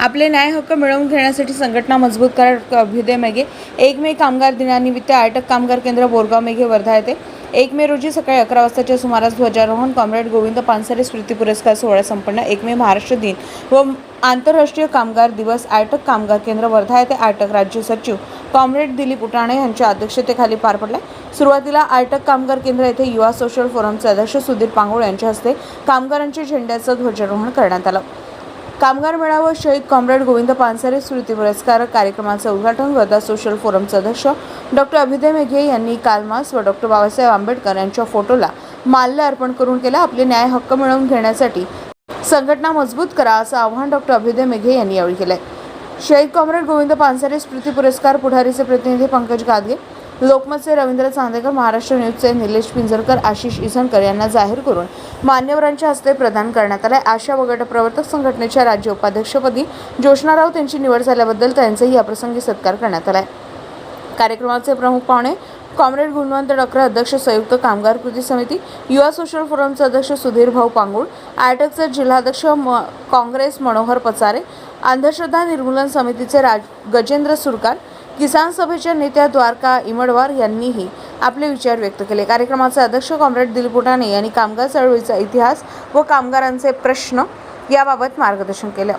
आपले न्याय हक्क मिळवून घेण्यासाठी संघटना मजबूत करा अभ्युदय मेघे. एक मे कामगार दिनानिमित्त आयटक कामगार केंद्र बोरगाव मेघे वर्धा येथे. एक मे रोजी सकाळी अकरा वाजताच्या सुमारास ध्वजारोहण कॉम्रेड गोविंद पानसरे स्मृती पुरस्कार सोहळा संपन्न. एक मे महाराष्ट्र दिन व आंतरराष्ट्रीय कामगार दिवस आयटक कामगार केंद्र वर्धा येथे आयटक राज्य सचिव कॉम्रेड दिलीप उटाणे यांच्या अध्यक्षतेखाली पार पडला सुरुवातीला आयटक कामगार केंद्र येथे युवा सोशल फोरमचे अध्यक्ष सुधीर पांगोळ यांच्या हस्ते कामगारांच्या झेंड्याचं ध्वजारोहण करण्यात आलं. कामगार मेळावा शहीद कॉम्रेड गोविंद पानसरे स्मृती पुरस्कार कार्यक्रमाचं उद्घाटन वर्धा सोशल फोरमचे अध्यक्ष डॉक्टर अभिदय मेघे यांनी कालमास व डॉक्टर बाबासाहेब आंबेडकर यांच्या फोटोला माल्य अर्पण करून केला. आपले न्याय हक्क मिळवून घेण्यासाठी संघटना मजबूत करा असं आवाहन डॉक्टर अभिदय मेघे यांनी यावेळी केलंय. शहीद कॉम्रेड गोविंद पानसरे स्मृती पुरस्कार पुढारीचे प्रतिनिधी पंकज गादगे लोकमतचे रवींद्र चांदेकर महाराष्ट्र न्यूजचे निलेश पिंजरकर आशिष इसनकर यांना जाहीर करून मान्यवरांच्या हस्ते प्रदान करण्यात आले आशा वगट प्रवर्तक संघटनेच्या राज्य उपाध्यक्षपदी जोशना राऊत यांची निवड झाल्याबद्दल त्यांचाही याप्रसंगी सत्कार करण्यात आला कार्यक्रमाचे प्रमुख पाहुणे कॉम्रेड गुणवंत डॉक्टर अध्यक्ष संयुक्त कामगार कृती समिती युवा सोशल फोरमचे अध्यक्ष सुधीर भाऊ पांगुळ आयटकचे जिल्हाध्यक्ष म काँग्रेस मनोहर पचारे अंधश्रद्धा निर्मूलन समितीचे राज गजेंद्र सुरकार किसान सभेच्या नेत्या द्वारका इमडवार यांनीही आपले विचार व्यक्त केले. कार्यक्रमाचे अध्यक्ष कॉम्रेड दिलीप उठाणे यांनी कामगार चळवळीचा इतिहास व कामगारांचे प्रश्न याबाबत मार्गदर्शन केलं.